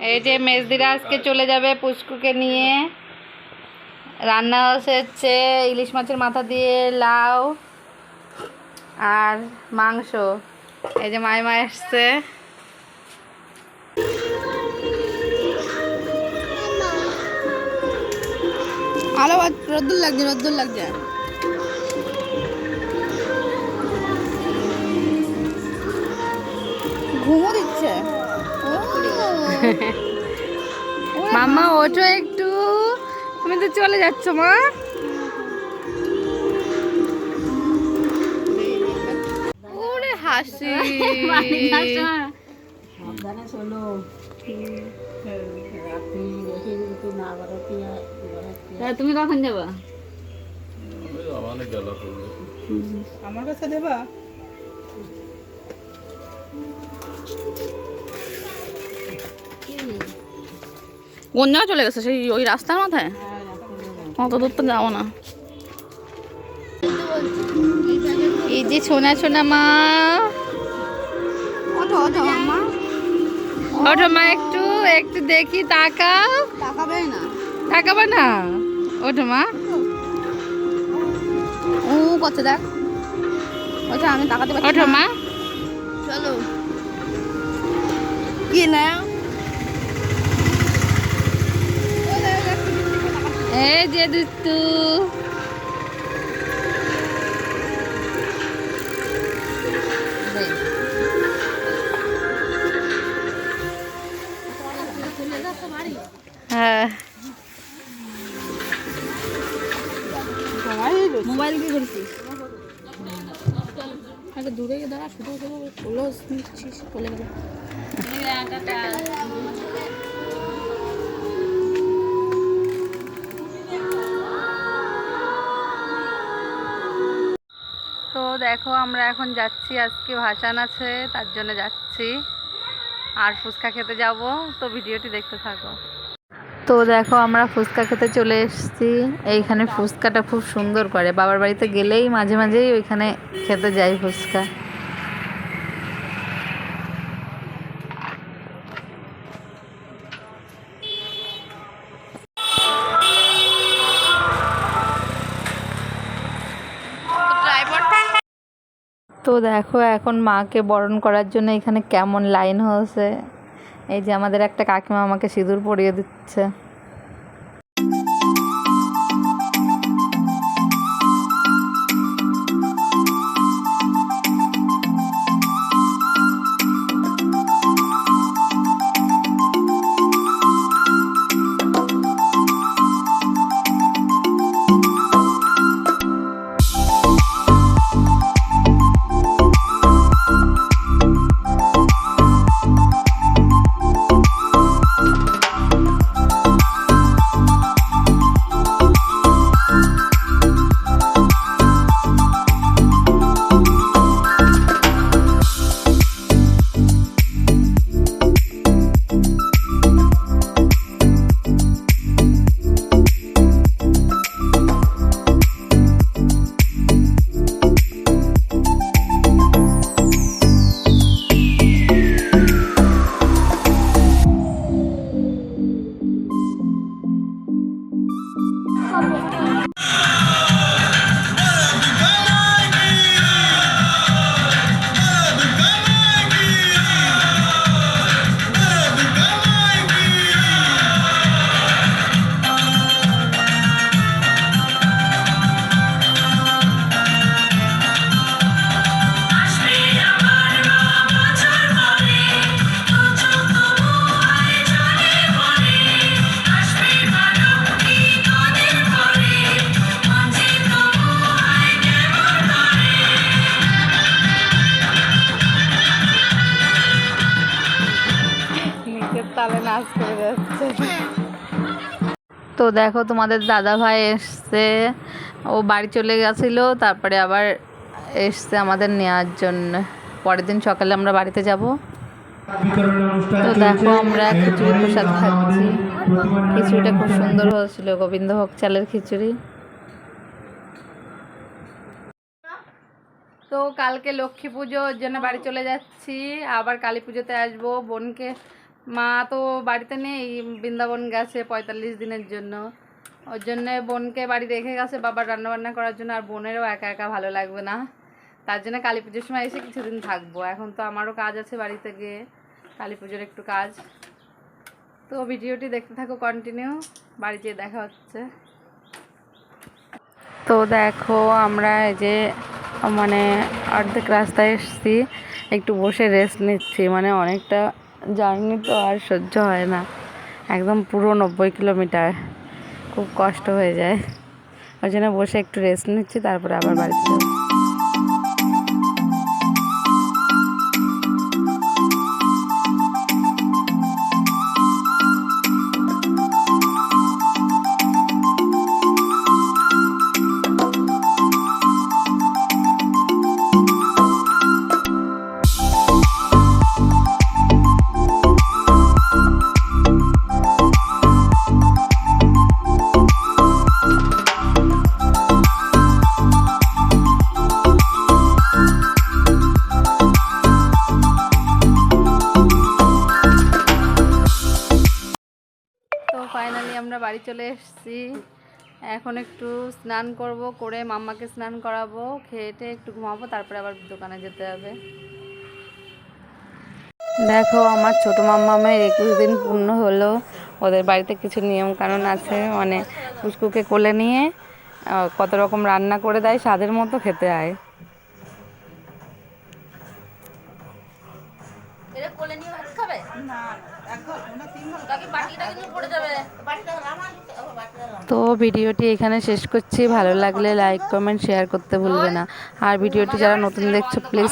এই যে মেজদিরা আজকে চলে যাবে পুষ্কুকে নিয়ে। রান্না হচ্ছে, ইলিশ মাছের মাথা দিয়ে লাউ আর মাংস। এই যে মায় মা এসছে আলো রোদ্দুর লাগছে রোদ্দুর লাগছে। ঘুমো দিচ্ছে। মাম্মা ওঠো একটু। তুমি তো চলে যাচ্ছ মা। ওরে হাসি। সাবধানে চলো। তুমি কখন যাবা? আমার কাছে দেবা কোন জায়গায় চলে গেছে? সেই ওই রাস্তার মাথায়? অত দূর তো যাব না। এই যে সোনা সোনা মা। ওঠো মা। একটু একটু দেখি তাকাও। তাকাবে না। ওঠো মা। ও কত দেখ। ওঠো আমি তাকাতে পারছি ওঠো মা। চলো। কি না এই যে দুস্তু হ্যাঁ। মোবাইল কি করছিস? আগে দূরে গিয়ে দাঁড়া শুধু শুধু ওগুলো নিচ্ছিস বলে দেখো, আমরা এখন যাচ্ছি আজকে ভাসান আছে তার জন্য যাচ্ছি। আর ফুচকা খেতে যাব, তো ভিডিওটি দেখতে থাকো। তো দেখো, আমরা ফুচকা খেতে চলে এসেছি। এইখানে ফুচকাটা খুব সুন্দর করে। বাবার বাড়িতে গেলেই মাঝে মাঝেই ওইখানে খেতে যাই ফুচকা। তো দেখো এখন মাকে বরণ করার জন্য এখানে কেমন লাইন হয়েছে। এই যে আমাদের একটা কাকিমা আমাকে সিঁদুর পরিয়ে দিচ্ছে। করে যাচ্ছে। তো দেখো, তোমাদের দাদা ভাই এসছে। ও বাড়ি চলে গেছিল, তারপরে আবার এসছে আমাদের নেওয়ার জন্য। পরের দিন সকালে আমরা বাড়িতে যাব। তো দেখো, আমরা খিচুড়ি প্রসাদ খাচ্ছি। খিচুড়িটা খুব সুন্দর হয়েছিল গোবিন্দভোগ চালের খিচুড়ি। তো কালকে লক্ষ্মী পুজোর জন্য বাড়ি চলে যাচ্ছি। আবার কালী পুজোতে আসব, বোনকে মা তো বাড়িতে নেই, বৃন্দাবন গেছে পঁয়তাল্লিশ দিনের জন্য। ওর জন্য বোনকে বাড়ি রেখে গেছে বাবার রান্নাবান্না করার জন্য, আর বোনেরও একা একা ভালো লাগবে না। তার জন্য কালী পুজোর সময় এসে কিছুদিন থাকব। এখন তো আমারও কাজ আছে বাড়িতে গিয়ে, কালী পুজোর একটু কাজ। তো ভিডিওটি দেখতে থাকো কন্টিনিউ বাড়িতে দেখা হচ্ছে। তো দেখো, আমরা এই যে মানে অর্ধেক রাস্তায় এসেছি, একটু বসে রেস্ট নিচ্ছি মানে অনেকটা জার্নি তো আর সহ্য হয় না। একদম পুরো নব্বই কিলোমিটার। খুব কষ্ট হয়ে যায়। ওই জন্য বসে একটু রেস্ট নিচ্ছি, তারপরে আবার বাড়িতে ফাইনালি আমরা বাড়ি চলে এসেছি। এখন একটু স্নান করব, করে মাম্মাকে স্নান করাবো খেয়ে টেয়ে একটু ঘুমাবো, তারপরে আবার দোকানে যেতে হবে। দেখো, আমার ছোট মাম্মামের একুশ দিন পূর্ণ হলো। ওদের বাড়িতে কিছু নিয়ম কানুন আছে মানে পুষ্কুকে কোলে নিয়ে কত রকম রান্না করে দেয়, স্বাদের মতো খেতে হয়। খাবে? না তো ভিডিওটি এখানে শেষ করছি। ভালো লাগলে লাইক কমেন্ট শেয়ার করতে ভুলবে না। আর ভিডিওটি যারা নতুন দেখছ প্লিজ